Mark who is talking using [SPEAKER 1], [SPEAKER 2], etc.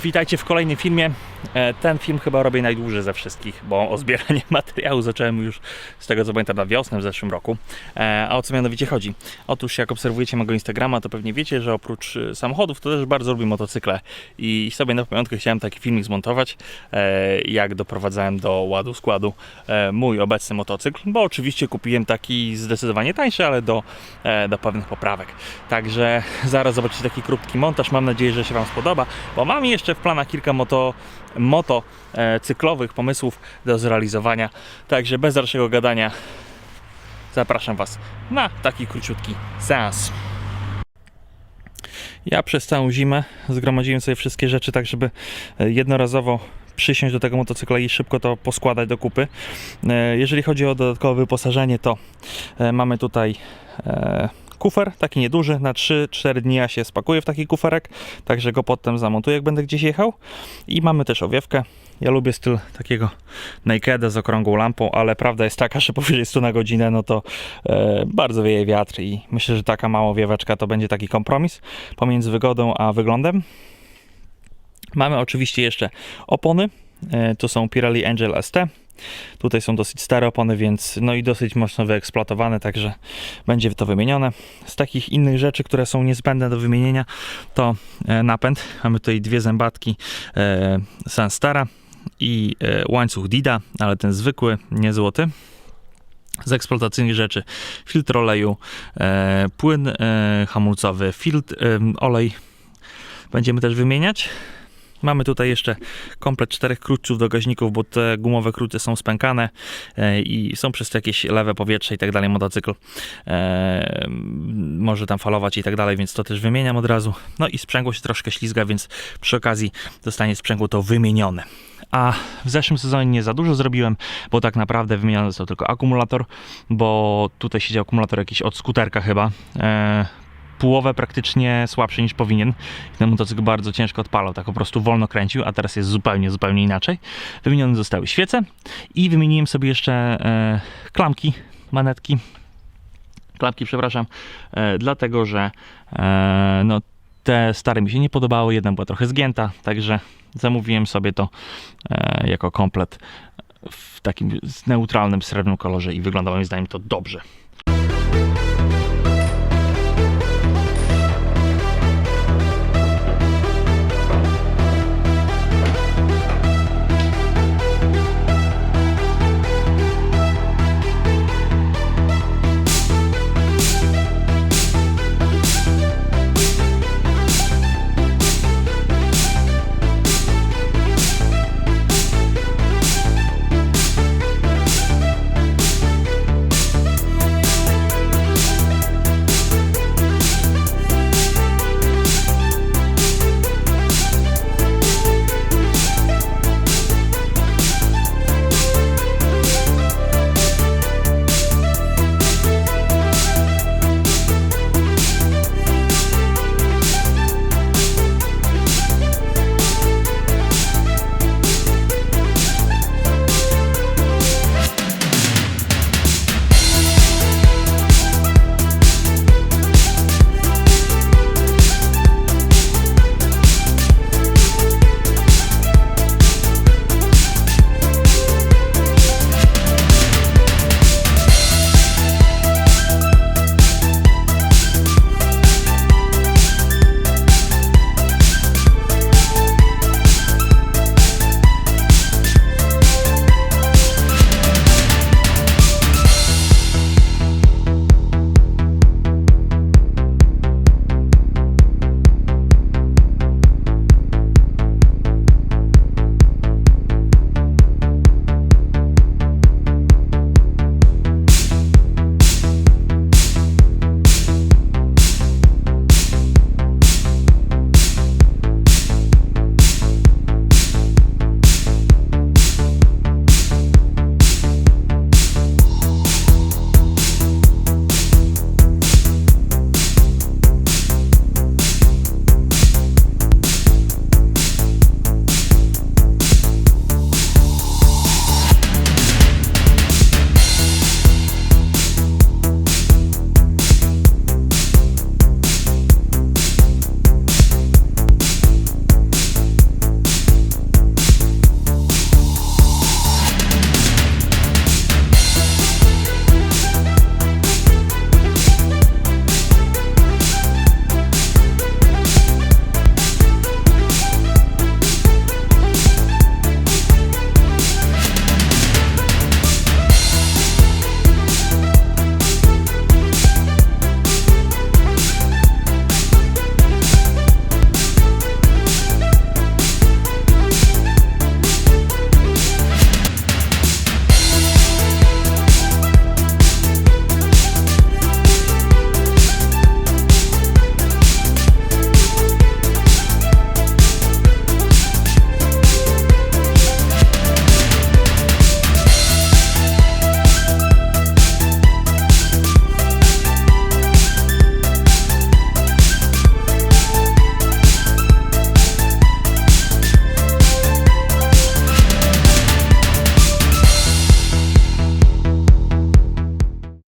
[SPEAKER 1] witajcie w kolejnym filmie. E, Ten film chyba robię najdłużej ze wszystkich, bo o zbieranie materiału zacząłem już z tego co pamiętam na wiosnę w zeszłym roku. E, A o co mianowicie chodzi? Otóż jak obserwujecie mojego Instagrama, to pewnie wiecie, że oprócz e, samochodów to też bardzo lubię motocykle i sobie na pamiątkę chciałem taki filmik zmontować, jak doprowadzałem do ładu składu mój obecny motocykl, bo oczywiście kupiłem taki zdecydowanie tańszy, ale do, do pewnych poprawek. Także zaraz zobaczycie taki krótki montaż. Mam nadzieję, że się Wam spodoba, bo mam jeszcze w planach kilka moto, moto e, pomysłów do zrealizowania. Także bez dalszego gadania zapraszam Was na taki króciutki seans. Ja przez całą zimę zgromadziłem sobie wszystkie rzeczy tak, żeby e, jednorazowo przysiąść do tego motocykla i szybko to poskładać do kupy. E, Jeżeli chodzi o dodatkowe wyposażenie, to mamy tutaj kufer, taki nieduży, na 3-4 dni ja się spakuję w taki kuferek, także go potem zamontuję, jak będę gdzieś jechał. I mamy też owiewkę. Ja lubię styl takiego nakeda z okrągłą lampą, ale prawda jest taka, że powyżej 100 na godzinę, no to e, bardzo wieje wiatr i myślę, że taka mała owieweczka to będzie taki kompromis pomiędzy wygodą a wyglądem. Mamy oczywiście jeszcze opony. E, To są Pirelli Angel ST. Tutaj są dosyć stare opony, więc no i dosyć mocno wyeksploatowane, także będzie to wymienione. Z takich innych rzeczy, które są niezbędne do wymienienia, to e, napęd. Mamy tutaj dwie zębatki e, Sunstara i e, łańcuch Dida, ale ten zwykły, nie złoty. Z eksploatacyjnych rzeczy filtr oleju, e, płyn e, hamulcowy, filtr, e, olej będziemy też wymieniać. Mamy tutaj jeszcze komplet czterech krótców do gaźników, bo te gumowe króty są spękane e, i są przez jakieś lewe powietrze i tak dalej. Motocykl e, może tam falować i tak dalej, więc to też wymieniam od razu. No i sprzęgło się troszkę ślizga, więc przy okazji zostanie sprzęgło to wymienione. A w zeszłym sezonie nie za dużo zrobiłem, bo tak naprawdę wymieniony został tylko akumulator, bo tutaj siedział akumulator jakiś od skuterka chyba. E, połowę praktycznie słabszy niż powinien. Ten motocykl bardzo ciężko odpalał, tak po prostu wolno kręcił, a teraz jest zupełnie, zupełnie inaczej. Wymienione zostały świece i wymieniłem sobie jeszcze e, klamki, manetki, klapki, przepraszam, e, dlatego że e, no, te stare mi się nie podobały, jedna była trochę zgięta, także zamówiłem sobie to e, jako komplet w takim neutralnym srebrnym kolorze i wygląda moim zdaniem to dobrze.